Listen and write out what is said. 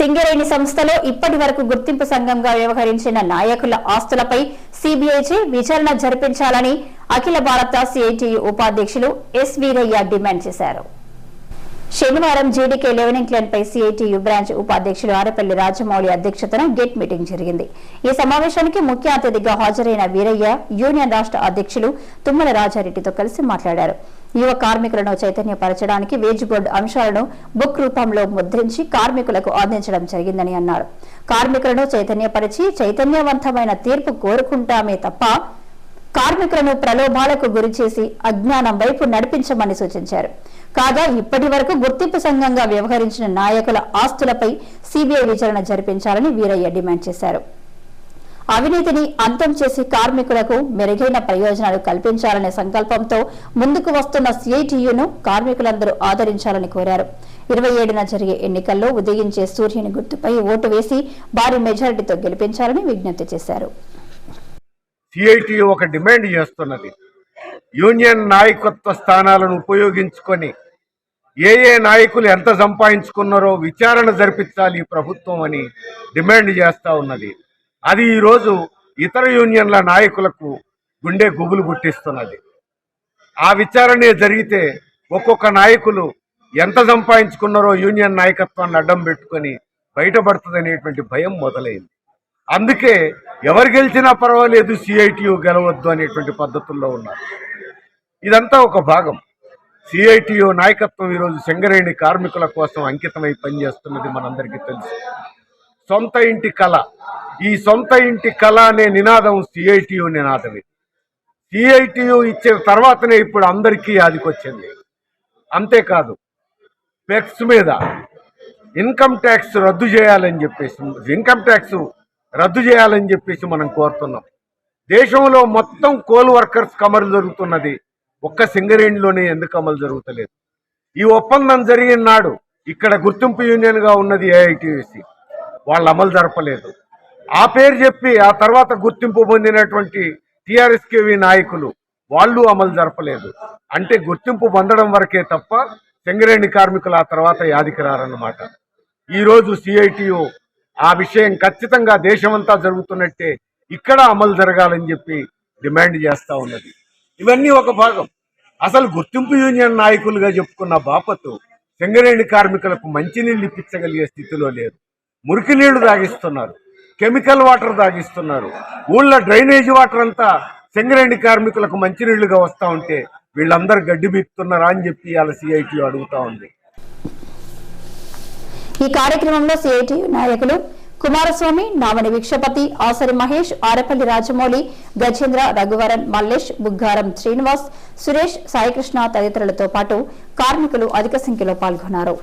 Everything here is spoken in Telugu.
సింగరేణి సంస్థలో ఇప్పటి వరకు గుర్తింపు సంఘంగా వ్యవహరించిన నాయకుల ఆస్తులపై సిబిఐచే విచారణ జరిపించాలని అఖిల భారత సిఐటియు ఉపాధ్యక్షులు ఎస్ వీరయ్య డిమాండ్ చేశారు. శనివారం జీడీకే లెవెనింగ్ క్లెన్ పై సిఐటియు బ్రాంచ్ ఉపాధ్యక్షులు ఆరపల్లి రాజమౌళి అధ్యక్షతన గేట్ మీటింగ్ జరిగింది. ఈ సమావేశానికి ముఖ్య అతిథిగా హాజరైన వీరయ్య యూనియన్ రాష్ట్ర అధ్యక్షులు తుమ్మల రాజారెడ్డితో కలిసి మాట్లాడారు. యువ కార్మికులను చైతన్యపరచడానికి వేజ్ బోర్డు అంశాలను బుక్ రూపంలో ముద్రించి కార్మికులకు అందించడం జరిగిందని అన్నారు. కార్మికులను చైతన్యపరిచి చైతన్యవంతమైన తీర్పు కోరుకుంటామే తప్ప కార్మికులను ప్రలోభాలకు గురిచేసి అజ్ఞానం వైపు నడిపించమని సూచించారు. కాగా ఇప్పటి వరకు గుర్తింపు సంఘంగా వ్యవహరించిన నాయకుల ఆస్తులపై సిబిఐ విచారణ జరిపించాలని వీరయ్య డిమాండ్ చేశారు. అవినీతిని అంతం చేసి కార్మికులకు మెరుగైన ప్రయోజనాలు కల్పించాలనే సంకల్పంతో ముందుకు వస్తున్న సిఐటియును కార్మికులందరూ ఆదరించాలని కోరారు. ఇరవై ఏడున జరిగే ఎన్నికల్లో ఉదయించే సూర్యుని గుర్తుపై ఓటు వేసి భారీ మెజారిటీతో గెలిపించాలని విజ్ఞప్తి చేశారు. సిఐటి ఒక డిమాండ్ చేస్తున్నది. యూనియన్ నాయకత్వ స్థానాలను ఉపయోగించుకొని ఏ ఏ నాయకులు ఎంత సంపాదించుకున్నారో విచారణ జరిపించాలి ఈ ప్రభుత్వం అని డిమాండ్ చేస్తూ ఉన్నది. అది ఈరోజు ఇతర యూనియన్ల నాయకులకు గుండె గుబులు పుట్టిస్తున్నది. ఆ విచారణ జరిగితే ఒక్కొక్క నాయకులు ఎంత సంపాదించుకున్నారో యూనియన్ నాయకత్వాన్ని అడ్డం పెట్టుకొని బయటపడుతుందనేటువంటి భయం మొదలైంది. అందుకే ఎవరు గెలిచినా పర్వాలేదు సిఐటియు గెలవద్దు అనేటువంటి పద్ధతుల్లో ఉన్నారు. ఇదంతా ఒక భాగం. సిఐటియు నాయకత్వం ఈరోజు సింగరేణి కార్మికుల కోసం అంకితమై పనిచేస్తున్నది మనందరికీ తెలుసు. సొంత ఇంటి కళ. ఈ సొంత ఇంటి కళ అనే నినాదం సిఐటియు నినాదమే. సిఐటియు ఇచ్చిన తర్వాతనే ఇప్పుడు అందరికీ ఆదికొచ్చింది. అంతేకాదు పెక్స్ మీద ఇన్కమ్ ట్యాక్స్ రద్దు చేయాలని చెప్పేసి ఇన్కమ్ ట్యాక్స్ రద్దు చేయాలని చెప్పేసి మనం కోరుతున్నాం. దేశంలో మొత్తం కోల్ వర్కర్స్ అమలు జరుగుతున్నది ఒక్క సింగరేణిలోనే ఎందుకు అమలు జరుగుతలేదు? ఈ ఒప్పందం జరిగిన నాడు ఇక్కడ గుర్తింపు యూనియన్గా ఉన్నది ఏఐటిసి వాళ్ళు అమలు జరపలేదు. ఆ పేరు చెప్పి ఆ తర్వాత గుర్తింపు పొందినటువంటి టిఆర్ఎస్కేవి నాయకులు వాళ్ళు అమలు జరపలేదు. అంటే గుర్తింపు పొందడం వరకే తప్ప సింగరేణి కార్మికులు ఆ తర్వాత యాదికి రారన్నమాట. ఈరోజు సిఐటియు ఆ విషయం ఖచ్చితంగా దేశమంతా జరుగుతున్నట్టే ఇక్కడ అమలు జరగాలని చెప్పి డిమాండ్ చేస్తూ ఉన్నది. ఇవన్నీ ఒక భాగం. అసలు గుర్తింపు యూనియన్ నాయకులుగా చెప్పుకున్న బాపతు సింగరేణి కార్మికులకు మంచినీళ్ళు ఇప్పించగలిగే స్థితిలో లేరు. మురికి నీళ్ళు తాగిస్తున్నారు. Chemical water తాగిస్తున్నారు. ఊళ్ళో డ్రైనేజ్ వాటర్ అంతా సింగరేణి కార్మికులకు మంచినీళ్ళుగా వస్తూ ఉంటే వీళ్ళందరూ గడ్డి బీక్తున్నారా అని చెప్పి వాళ్ళ సిఐటి అడుగుతా ఉంది. ఈ కార్యక్రమంలో సిఐటియు నాయకులు కుమారస్వామి నామని విక్షపతి ఆసరి మహేష్ ఆరపల్లి రాజమౌళి గజేంద్ర రఘువరన్ మల్లేష్ బుగ్గారం శ్రీనివాస్ సురేష్ సాయికృష్ణ తదితరులతో పాటు కార్మికులు అధిక సంఖ్యలో పాల్గొన్నారు.